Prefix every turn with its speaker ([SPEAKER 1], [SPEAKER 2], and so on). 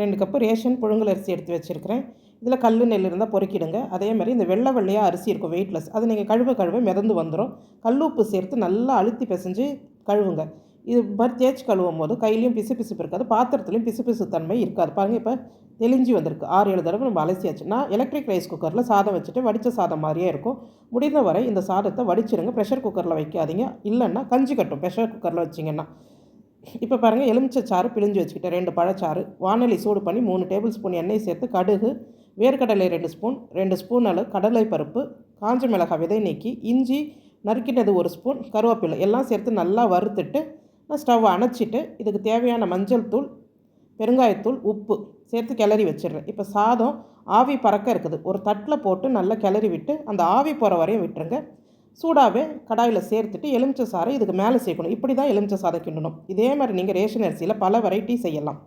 [SPEAKER 1] ரெண்டு cup ration புழுங்கல் அரிசி எடுத்து வச்சுருக்கிறேன். இதில் கல் நெல் இருந்தால் பொறுக்கிடுங்க. அதே மாதிரி இந்த வெள்ளை வெள்ளையாக அரிசி இருக்கும் வெயிட்லெஸ் அது நீங்கள் கழுவ கழுவ மிதந்து வந்துடும் கல் உப்பு சேர்த்து நல்லா அழுத்தி பிசைஞ்சு கழுவுங்க. இது மாதிரி தேய்ச்சி கழுவும் போது கையிலையும் பிசு பிசுப்பு இருக்காது பாத்திரத்துலையும் பிசு பிசு தன்மை இருக்காது. பாருங்கள் இப்போ தெளிஞ்சு வந்திருக்கு. ஆறு ஏழு தடவை நம்ம அலசியாச்சு. நான் எலக்ட்ரிக் ரைஸ் குக்கரில் சாதம் வச்சுட்டு வடித்த சாதம் மாதிரியே இருக்கும். முடிந்த வரை இந்த சாதத்தை வடிச்சிருங்க. ப்ரெஷர் குக்கரில் வைக்காதீங்க. இல்லைன்னா கஞ்சி கட்டும். ப்ரெஷர் குக்கரில் வச்சிங்கன்னா. இப்போ பாருங்கள் எலுமிச்சை சாறு பிழிஞ்சு வச்சுக்கிட்டேன். ரெண்டு பழச்சாறு. வானொலி சூடு பண்ணி மூணு டேபிள் ஸ்பூன் எண்ணெய் சேர்த்து கடுகு வேர்க்கடலை ரெண்டு ஸ்பூன் ரெண்டு ஸ்பூன் அளவு கடலை பருப்பு காஞ்ச மிளகாய் விதை நீக்கி இஞ்சி நறுக்கினது ஒரு ஸ்பூன் கருவேப்பிலை எல்லாம் சேர்த்து நல்லா வறுத்துட்டு நான் ஸ்டவ் அணைச்சிட்டு இதுக்கு தேவையான மஞ்சள் தூள் பெருங்காயத்தூள் உப்பு சேர்த்து கிளறி வச்சிடுறேன். இப்போ சாதம் ஆவி பறக்க இருக்குது. ஒரு தட்டில் போட்டு நல்லா கிளறி விட்டு அந்த ஆவி போகிற வரையும் விட்டுருங்க. சூடாகவே கடாயில் சேர்த்துட்டு எலுமிச்சை சாறை இதுக்கு மேலே சேர்க்கணும். இப்படி தான் எலுமிச்சை சாதம் கிண்டணும். இதே மாதிரி நீங்கள் ரேஷன் அரிசியில் பல வெரைட்டி செய்யலாம்.